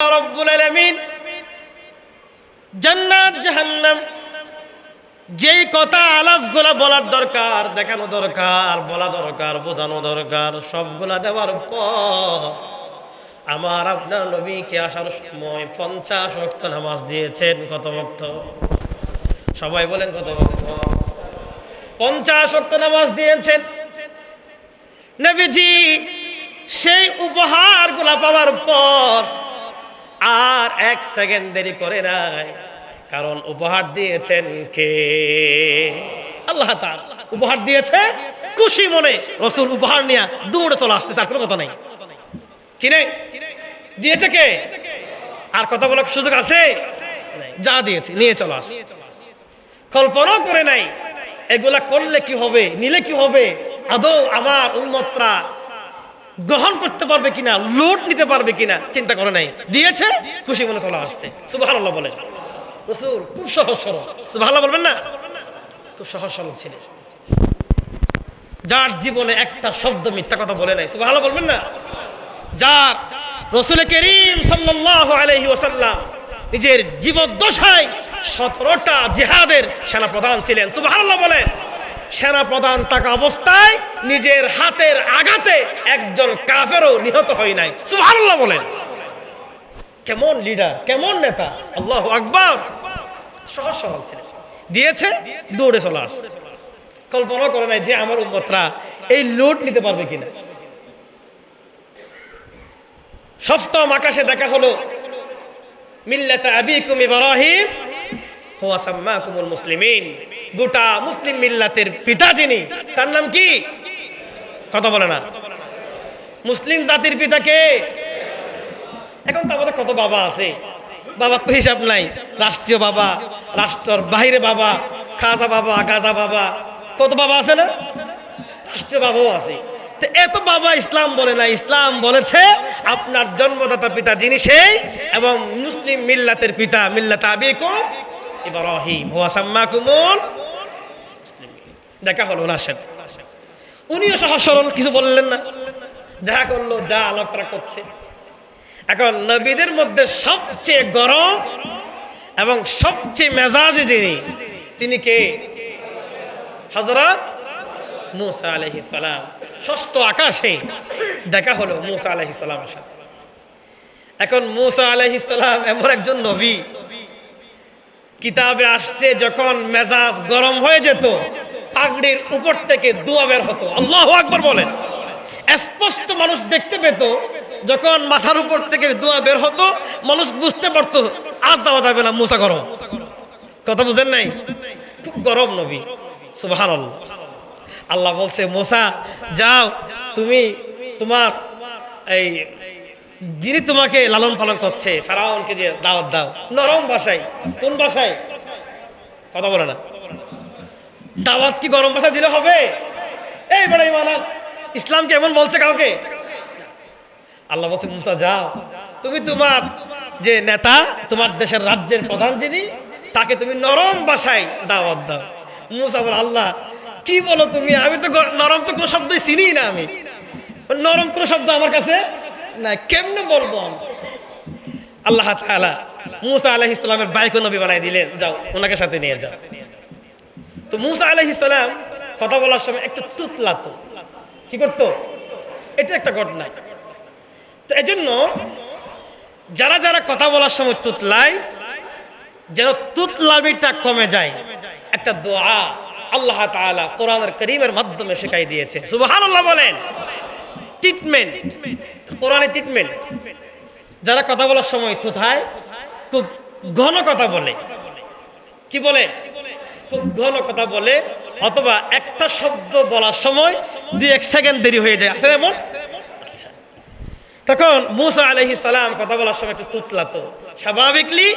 রব্বুল আলামিন জান্নাত, জাহান্নাম, যেই কথা আলাপগুলা বলার দরকার, দেখানো দরকার, বলা দরকার, বোঝানো দরকার, সবগুলা দেওয়ার পর আমার আপনার নবীকে আসার সময় পঞ্চাশ ভক্ত নামাজ দিয়েছেন। কত ভক্ত সবাই বলেন কত ভক্ত পঞ্চাশ ভক্ত নামাজ দিয়েছেন। নবীজি, সেই উপহারগুলা পাওয়ার পর আর এক সেকেন্ড দেরি করে নাই। কারণ উপহার দিয়েছেন কে? আল্লাহ তাআলা। উপহার দিয়েছেন? খুশি মনে। রসুল উপহার নিয়ে দৌড়ে চলে আসতেছে আর কোনো কথা নাই। কিনে দিয়েছে কে? আর কথা বলার সুযোগ আছে? যা দিয়েছে, নিয়ে চলে আস। কল্পনাও করে নাই। এগুলা করলে কি হবে, নিলে কি হবে? আদৌ আমার উন্মতরা গ্রহণ করতে পারবে কিনা লোড নিতে পারবে কিনা, চিন্তা করে নাই। দিয়েছে, খুশি মনে চলে আসছে। সুবহানাল্লাহ বলেন। রসুল, খুব সহজ সরল। সুবহানাল্লাহ বলবেন না? খুব সহজ সরল ছিলেন যার জীবনে একটা শব্দ মিথ্যা কথা বলে নাই। সুবহানাল্লাহ বলবেন না? যার রসুল করিম সাল্লাল্লাহু আলাইহি ওয়াসাল্লাম নিজের জীবদ্দশায় সতেরোটা জেহাদের সেনা প্রধান ছিলেন। সুবহানাল্লাহ বলেন। সেনা প্রধান থাকা অবস্থায় নিজের হাতের আঘাতে একজন কাফেরও নিহত হয় নাই। সুবহানাল্লাহ বলেন। কেমন লিডার কেমন নেতা? আল্লাহ আকবার। সহজ সরল ছিলেন দিয়েছে, দৌড়ে চলে আসছে। কল্পনা করে নাই যে আমার উম্মতরা এই লোড নিতে পারবে কিনা। সপ্তম আকাশে দেখা হলো, মিল্লাতা আবিকুম ইব্রাহিম। হুয়া মুসলিমিন। গোটা মুসলিম মিল্লাতের পিতা যিনি, তার নাম কি? কথা বলে না। মুসলিম জাতির এখন তো আমাদের কত বাবা আছে। বাবার তো হিসাব নাই। রাষ্ট্রীয় বাবা, রাষ্ট্রের বাইরে বাবা, খাজা বাবা, গাজা বাবা। কত বাবা আছে না? রাষ্ট্রীয় বাবাও আছে। এত বাবা ইসলাম বলে না। ইসলাম বলেছে আপনার জন্মদাতা পিতা যিনি সেই, এবং মুসলিম মিল্লাতের পিতা মিল্লাত আবিকুম ইব্রাহিম দেখা হলো ওনার সাথে। উনিও সরল, কিছু বললেন না। দেখা করল, যা করছে। এখন নবীদের মধ্যে সবচেয়ে গরম এবং সবচেয়ে মেজাজি যিনি, তিনি কে? হজরত মুসা আলহি সালাম। ষষ্ঠ আকাশে দেখা হলো মুসা আলহি সালামের সাথে। এখন মুসা আলহি সালাম এমন একজন নবী কিতাবে আসছে যখন মেজাজ গরম হয়ে যেত, পাগড়ির উপর থেকে দোয়া বের হতো। আল্লাহ আকবর বলেন। স্পষ্ট মানুষ দেখতে পেত, যখন মাথার উপর থেকে দোয়া বের হতো, মানুষ বুঝতে পারতো আজ দেওয়া যাবে না, মুসা গরম। কথা বুঝেন নাই? খুব গরম নবী সুবাহান আল্লাহ বলছে, মোসা, যাও, তুমি তোমার এই যিনি তোমাকে লালন পালন করছে ফেরাউনকে যে দাওয়াত দাও, নরম ভাষায় কোন ভাষায় কথা বলে না। দাওয়াত কি গরম ভাষায় দিলে হবে? এই বড়াই মানান ইসলাম কেমন বলছে কাউকে? আল্লাহ বলছে, মুসা, যাও। তুমি তোমার যে নেতা, তোমার দেশের রাজ্যের প্রধান যিনি, তাকে তুমি নরম ভাষায় দাওয়াত দাও। মুসা বল, আল্লাহ, কি বলো তুমি? আমি তো নরম তো কোনো শব্দই চিনি না আমি। নরম কোনো শব্দ আমার কাছে না, কেমনে বলব? আল্লাহ তাআলা মুসা আলাইহিস সালামের বাইক নবী বানাই দিলেন। যাও, ওনাকে সাথে নিয়ে যাও। তো মুসা আলাইহিস সালাম কথা বলার সময় একটু তুতলাতো। কি করতো? এটা একটা ঘটনা। তো এজন্য যারা যারা কথা বলার সময় তুতলায়, যেন তুতলামিটা কমে যায়, একটা দোয়া আল্লাহ তাআলা কোরআনের করিমের মাধ্যমে শেখাই দিয়েছে। সুবহানাল্লাহ বলেন। ট্রিটমেন্ট কোরআনের ট্রিটমেন্ট যারা কথা বলার সময় তুথায় খুব ঘন কথা বলে। কি বলে? খুব ঘন কথা বলে, অথবা একটা শব্দ বলার সময় দুই এক সেকেন্ড দেরি হয়ে যায়। আছে এমন? আচ্ছা। তখন মুসা আলহি সালাম কথা বলার সময় একটু তুতলাতো স্বাভাবিকলি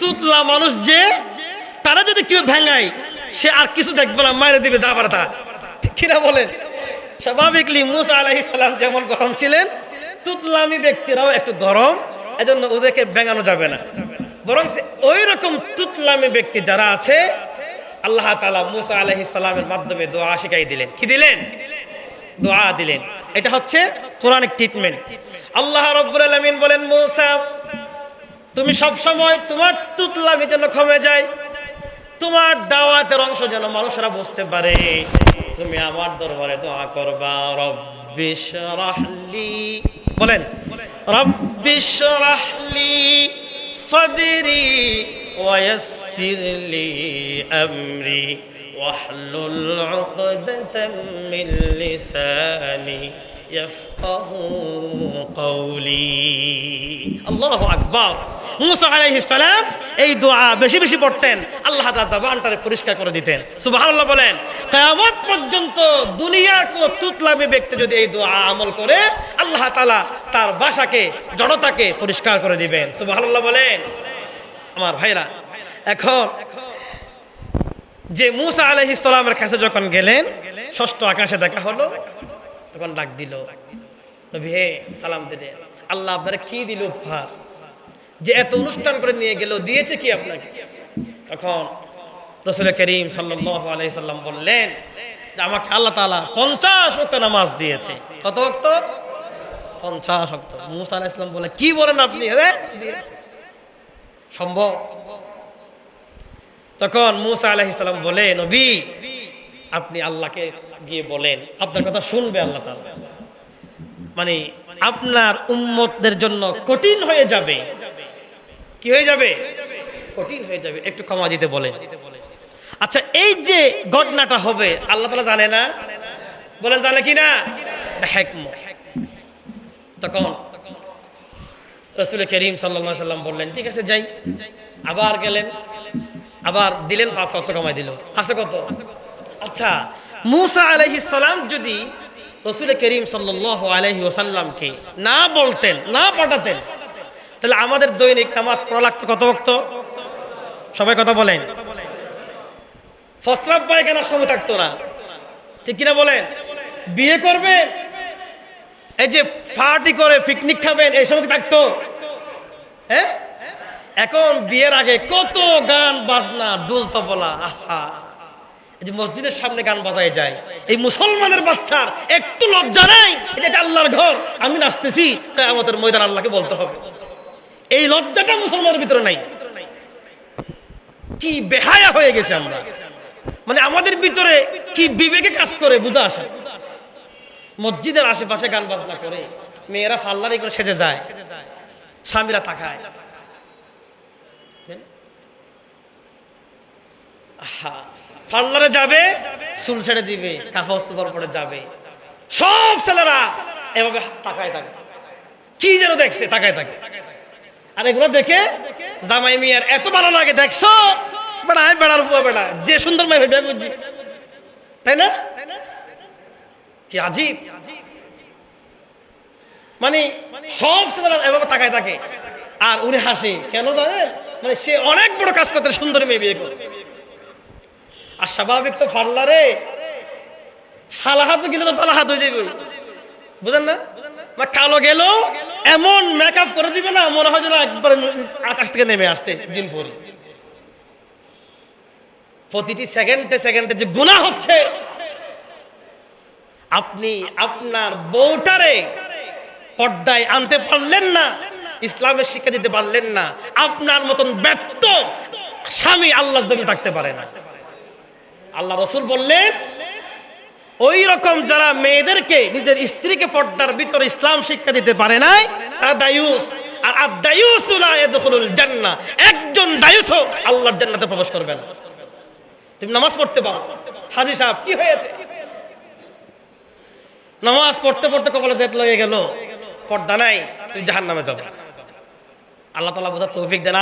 তুতলা মানুষ যে, তারা যদি কেউ ভেঙায়, সে আর কিছু দেখবে না মায়ের দিবে, যা পারে তা। কিনা বলেন? স্বাভাবিকলি মুসা আলহি সালাম যেমন গরম ছিলেন, তুতলামি ব্যক্তিরাও একটু গরম, এজন্য ওদেরকে ভেঙানো যাবে না। বরং ওই রকম তুতলামি ব্যক্তি যারা আছে, আল্লাহ তালা মুসা আলহি সালামের মাধ্যমে দোয়া শিখাই দিলেন। কি দিলেন? দোয়া দিলেন। এটা হচ্ছে কোরআনিক ট্রিটমেন্ট আল্লাহ রব্বুল আলামিন বলেন, মুসা, তুমি সব সময় তোমার তুতলামি যেন কমে যায় তোমার দাওয়াতের অংশ যেন মানুষরা বুঝতে পারে তুমি আমার দরবারে দোয়া করবা রব্বিশ রাহলি বলেন রব্বিশ রাহলি صدري ويسر لي أمري واحلل عقدة من لساني يفقه قولي الله أكبر মুসা আলাইহিস সালাম এই দোয়া বেশি বেশি পড়তেন। আল্লাহ জবানটারে পরিষ্কার করে দিতেন। সুবহানাল্লাহ বলেন, কিয়ামত পর্যন্ত দুনিয়ার কোন তুতলামি ব্যক্তি যদি এই দোয়া আমল করে, আল্লাহ তাআলা তার ভাষাকে জড়তাকে পরিষ্কার করে দিবেন। সুবহানাল্লাহ বলেন, আমার ভাইরা, এখন যে মুসা আলাইহিস সালামের কাছে যখন গেলেন, ষষ্ঠ আকাশে দেখা হলো, তখন ডাক দিল, নবী হে সালাম দিলে আল্লাহ আপনারা কি দিল উপহার? যে এত অনুষ্ঠান করে নিয়ে গেল, দিয়েছে কি আপনাকে? তখন রসুল করিম আলাইসাল্লাম বললেন যে আমাকে আল্লাহ তালা পঞ্চাশ ওক্ত নামাজ দিয়েছে। কত ওক্ত পঞ্চাশ ওক্ত মুসা আলাহ ইসলাম বলে, কি বলেন আপনি? হ্যাঁ সম্ভব? তখন মুসা আলাহ ইসলাম বলে, নবী, আপনি আল্লাহকে গিয়ে বলেন, আপনার কথা শুনবে আল্লাহ তাআলা। মানে আপনার উম্মতদের জন্য কঠিন হয়ে যাবে। কি হয়ে যাবে? কঠিন হয়ে যাবে। একটু ক্ষমা দিতে বলেন। আচ্ছা এই যে ঘটনাটা হবে, আল্লাহ তালা জানে না? বলেন, জানে কি না? তখন রসুল করিম সাল্লা সাল্লাম বললেন, ঠিক আছে, যাই। আবার গেলেন। আবার দিলেন পাঁচ অর্থ কমাই দিল। আছে কত? আচ্ছা মুসা আলহি সালাম যদি রসুল করিম সাল্লাহ আলহি ওসাল্লামকে না বলতেন, না পাঠাতেন তাহলে আমাদের দৈনিক নামাজ পড়া লাগতো কত ভক্ত সবাই কথা বলেন। ফসরাব পায়খানার সময় থাকতো না। ঠিক কিনা বলেন? বিয়ে করবেন এই যে পার্টি করে পিকনিক খাবেন, এই সময় থাকতো? হ্যাঁ? এখন বিয়ের আগে কত গান বাজনা, ডুল তবলা, আহা। এই যে মসজিদের সামনে গান বাজায় যায়। এই মুসলমানের বাচ্চার একটু লজ্জা নাই এটা আল্লাহর ঘর, আমি নাচতেছি তাই আমাদের ময়দান আল্লাহকে বলতে হবে। এই লজ্জাটা মুসলমানের ভিতরে নাই। কি বেহায়া হয়ে গেছে আমরা। মানে আমাদের ভিতরে কি বিবেকে কাজ করে, বুঝা আসে মসজিদের আশেপাশে গান বাজনা করে, মেয়েরা ফাল্লারি করে সেজে যায়, স্বামীরা তাকায়। পার্লারে যাবে, চুল ছেড়ে দিবে, কাপড় চোপড় পরে যাবে। সব ছেলেরা এভাবে তাকায় থাকে। কি যেন দেখছে, তাকায় থাকে। আর এগুলো দেখে জামাই মিয়ার এত ভালো লাগে, দেখছ? বেড়া আমি বেড়ার উপর বেড়া। যে সুন্দর বুঝছি তাই না? কি আজীব? মানে সব এভাবে তাকায় থাকে। আর উনি হাসে। কেন মানে সে অনেক বড় কাজ করতে সুন্দর মেয়ে বিয়ে করে। আর স্বাভাবিক তো পার্লারে হালাহাত গেলে তো পালাহাত হয়ে যাবে বুঝেন না? বা কালো গেল এমন মেকআপ করে দিবে না, মনে হয় যেন একবার আকাশ থেকে নেমে আসতে দিন পরে প্রতিটি সেকেন্ডে সেকেন্ডে যে গুণা হচ্ছে, আপনি আপনার বউটারে পর্দায় আনতে পারলেন না, ইসলামের শিক্ষা দিতে পারলেন না, আপনার মতন ব্যর্থ স্বামী আল্লাহ থাকতে পারে না। আল্লাহ রসুল বললেন ওই রকম যারা মেয়েদেরকে নিজের স্ত্রীকে পর্দার ভিতরে ইসলাম শিক্ষা দিতে পারে নাই, তারা দায়ুস। আর জান্নাহ। একজন আল্লাহর জান্নাতে প্রবেশ করবে না। তুমি নামাজ পড়তে পারো। হাজি সাহেব, কি হয়েছে? নামাজ পড়তে পড়তে কপালে লেগে গেল। পর্দা নাই তুই জাহান নামে যাবে আল্লাহ তালা বোঝা তৌফিক দেন